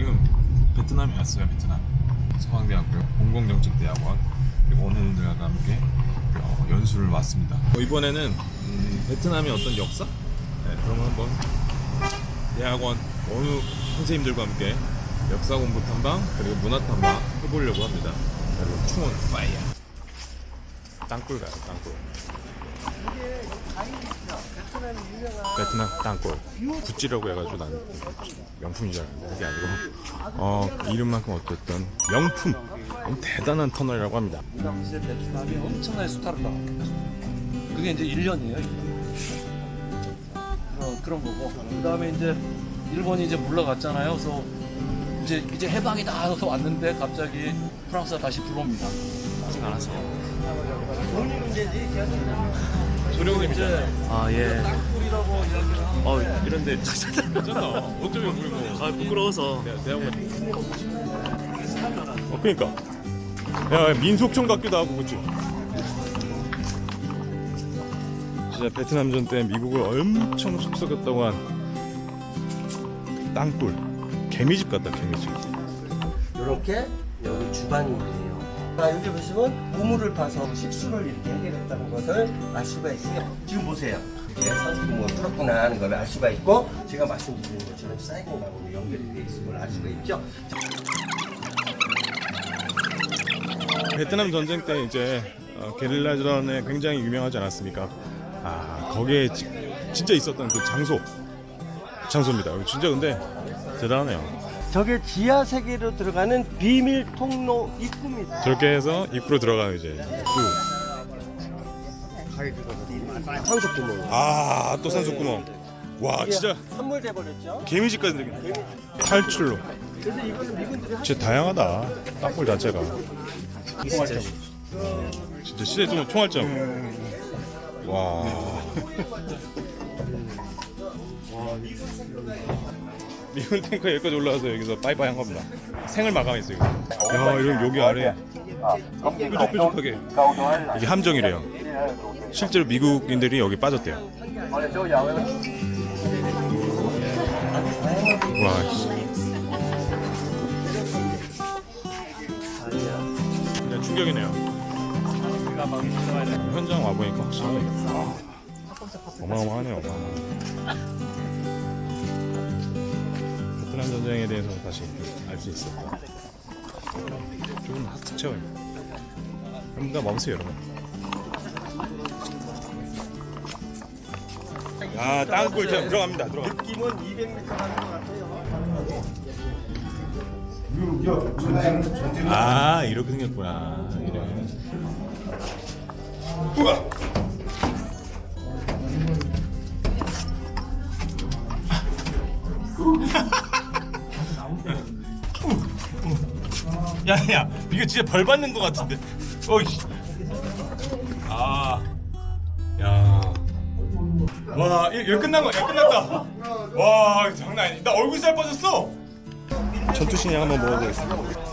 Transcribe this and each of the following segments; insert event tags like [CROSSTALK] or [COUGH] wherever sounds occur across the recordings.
지금 베트남에 왔어요 베트남. 서강대학교 공공정책대학원. 그리고 오늘들과 함께 어, 연수를 왔습니다. 어, 이번에는 음, 베트남의 어떤 역사? 네, 그런 걸 한번 대학원 어느 선생님들과 함께 역사 공부 탐방 그리고 문화 탐방 해보려고 합니다. 그리고 충원 파이어. 땅굴 가요 땅굴 베트남 땅굴 구찌라고 해가지고 난 명품인 줄 알았는데 그게 아니고 어 이름만큼 어쨌든 명품 대단한 터널이라고 합니다 이제 베트남이 수탈을 당합니다. 그게 이제 1년이에요. 어, 그런 거고. 그 다음에 이제 일본이 이제 물러갔잖아요. 그래서 이제 이제 해방이다 하고 왔는데 갑자기 프랑스가 다시 들어옵니다. 아직 안 왔어요 이제 소령님이잖아 아 예. 땅굴이라고 이야기를 하는 어 이런데 괜찮아 어쩌면 뭐아 부끄러워서. 대- 대학원 어 그니까. 야 민속촌 같기도 하고 그치? 진짜 베트남전 때 미국을 엄청 속썩였다고 한 땅굴. 개미집 같다 개미집. 이렇게 여기 주방이에요. 자, 여기 보시면 우물을 파서 식수를 이렇게 해결했다는 것을 알 수가 있어요. 지금 보세요. 이게 산소구멍을 뚫었구나 하는 걸 알 수가 있고 제가 말씀드린 것처럼 사이공하고 연결이 되어 있음을 알 수가 있죠. 베트남 전쟁 때 이제 어, 게릴라전에 굉장히 유명하지 않았습니까? 아 거기에 지- 진짜 있었던 그 장소 장소입니다. 진짜 근데 대단하네요. 저게 지하 세계로 들어가는 비밀 통로 입구입니다. 저렇게 해서 입구로 들어가는 이제 입구. 산소 구멍. 아 또 산소구멍. 와 진짜 선물 돼 버렸죠. 개미집 같은 느낌. 탈출로. 그래서 이거는 미군들이 진짜 다양하다. 땅굴 자체가. 진짜 시대 좀 총알점. 와. [LAUGHS] 미군 탱커 여기까지 올라와서 여기서 빠이빠이 한 겁니다. 생을 마감했어요. 야, 이런 여기 아래 뾰족뾰족하게 이게 함정이래요. 실제로 미국인들이 여기 빠졌대요. 와. 씨. 네, 충격이네요. 현장 와보니까 확실히 어마어마하네요. 어마어마하네. 베트남 전쟁에 대해서 다시 알 수 있었고 좋은 학습 체험입니다. 한번 와보세요, 여러분. 아, 땅굴 좀 들어갑니다. 들어가. 느낌은 200m 가는 것 같아요. 아 이렇게 생겼구나 이래. 우와. 야야 이거 진짜 벌 받는 것 같은데. 어이씨. 아야. 와 이거 끝난 거야 끝났다. 와 장난 아니. 나 얼굴 살 빠졌어. 전투신양 한번 먹어보겠습니다.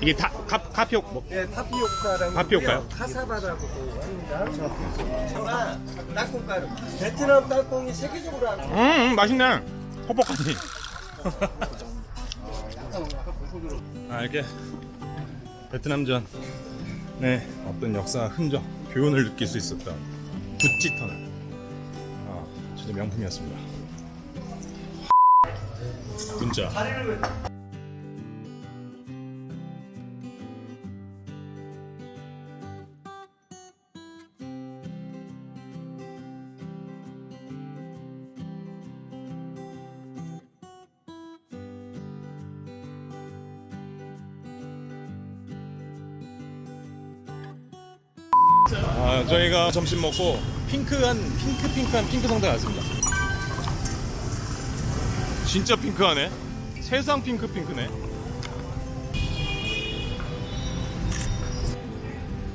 이게 다 카, 카피오 뭐? 예, 타피오카라고 타피오카요? 카사바라고 합니다. 저가 땅콩가루. 베트남 땅콩이 세계적으로 음, 음 맛있네. 퍽퍽하니 아 이렇게 베트남전. 네. 어떤 역사 흔적 교훈을 느낄 수 있었던 구찌 터널. 아 진짜 명품이었습니다. 진짜 아, 저희가 점심 먹고 핑크한 핑크 핑크한 핑크 성당 왔습니다. 진짜 핑크하네. 세상 핑크 핑크네.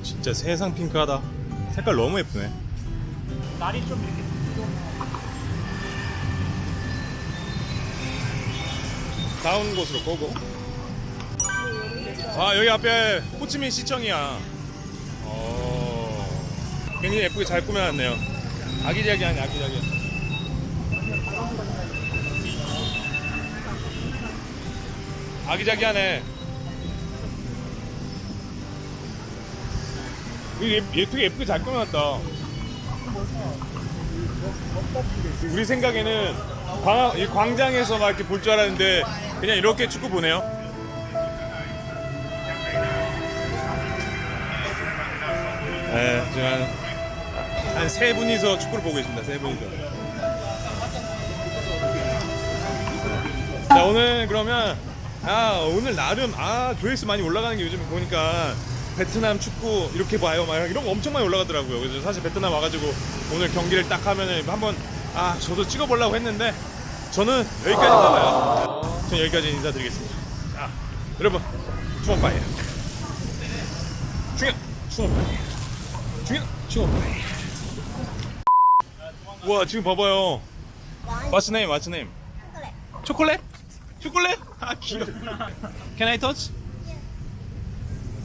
진짜 세상 핑크하다. 색깔 너무 예쁘네. 날이 좀 이렇게 다운 곳으로 꼬고. 아 여기 앞에 호치민 시청이야. 굉장히 예쁘게 잘 꾸며놨네요. 아기자기하네, 아기자기. 아기자기하네. 되게 예쁘게 잘 꾸며놨다. 우리 생각에는 광, 이 광장에서 막 이렇게 볼 줄 알았는데 그냥 이렇게 축구 보네요. 네, 지금 한 세 분이서 축구를 보고 계십니다. 세 분이서. 자 오늘 그러면 아 오늘 나름 아 조회수 많이 올라가는 게 요즘 보니까 베트남 축구 이렇게 봐요 막 이런 거 엄청 많이 올라가더라고요. 그래서 사실 베트남 와가지고 오늘 경기를 딱 하면은 한번 아 저도 찍어보려고 했는데 저는 여기까지인가 봐요. 저는 여기까지 인사드리겠습니다. 자 여러분 중요 추억바이 중요. 추억 바이 와 지금 봐봐요. What's name? What's name? 초콜릿? 초콜릿? 아 귀여워. Can I touch?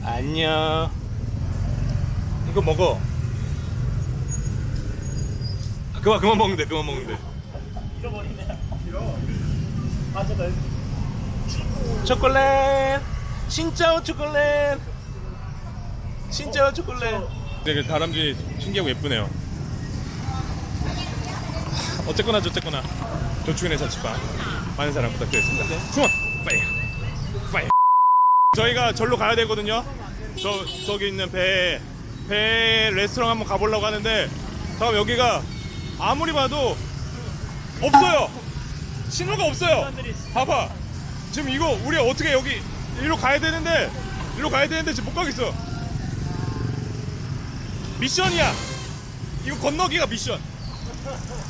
안녕. 이거 먹어. 아, 그만 그만 먹는데 그만 먹는데 초콜릿! 진짜 초콜릿! 진짜 초콜릿 되게 다람쥐 신기하고 예쁘네요 어쨌거나 저쨌거나 조충현의 자취방 많은 사랑 부탁드리겠습니다. 충원 파이어 파이어. 저희가 절로 가야 되거든요. 저 저기 있는 배배 레스토랑 한번 가보려고 하는데 잠깐 여기가 아무리 봐도 없어요. 신호가 없어요. 봐봐. 지금 이거 우리 어떻게 여기 일로 가야 되는데 일로 가야 되는데 지금 못 가겠어. 미션이야. 이거 건너기가 미션.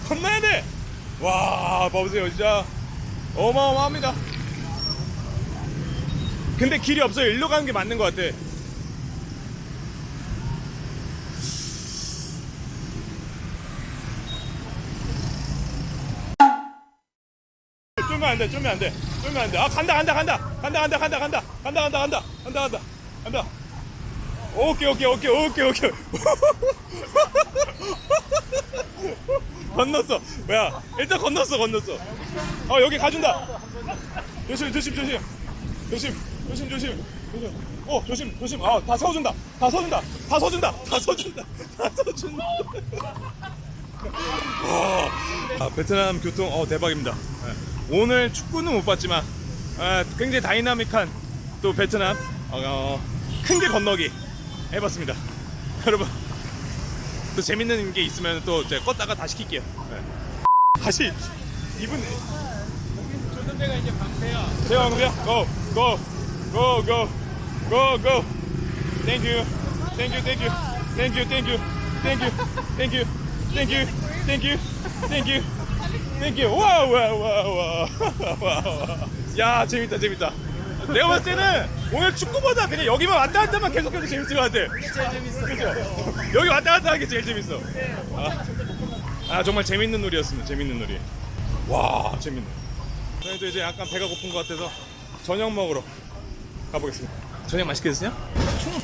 건너야 돼. 와, 봐보세요, 진짜 어마어마합니다. 근데 길이 없어요. 일로 가는 게 맞는 것 같아. 쫄면 안 돼, 쫄면 안 돼, 쫄면 안 돼. 아, 간다, 간다, 간다, 간다, 간다, 간다, 간다, 간다, 간다, 간다, 간다, 간다, 간다. 오케이, 오케이, 오케이, 오케이, 오케이. [LAUGHS] 건넜어. 뭐야? 일단 건넜어, 건넜어. 어 여기 가준다. 조심, 조심, 조심, 조심, 조심, 조심. 조심. 어 조심, 조심. 아다 세워준다. 다 서준다. 다 서준다. 다 서준다. 다 서준다. 와, 아, 베트남 교통 어 대박입니다. 네. 오늘 축구는 못 봤지만 아, 굉장히 다이나믹한 또 베트남 어, 큰게 건너기 해봤습니다. 여러분. 또 재밌는 게 있으면 또 제가 껐다가 다시 킬게요. 네. 다시 이분 조선배가 이제 방패야. 제가 방패야? Go, go, go, go, go, go. Thank you, thank you, thank you, thank you, thank you, thank you, thank you, thank you, thank you, thank you, thank you. 와, 와, 와, 와, 와, 와. 야, 재밌다, 재밌다. 내가 봤을 때는 오늘 축구보다 그냥 여기만 왔다 갔다만 계속해서 재밌을 것 같아. 제일 재밌어. 그죠? 여기 왔다 갔다 하는 게 제일 재밌어. 아, 아, 정말 재밌는 놀이였습니다. 재밌는 놀이. 와 재밌네. 저희도 이제 약간 배가 고픈 것 같아서 저녁 먹으러 가보겠습니다. 저녁 맛있게 드세요? 충분히.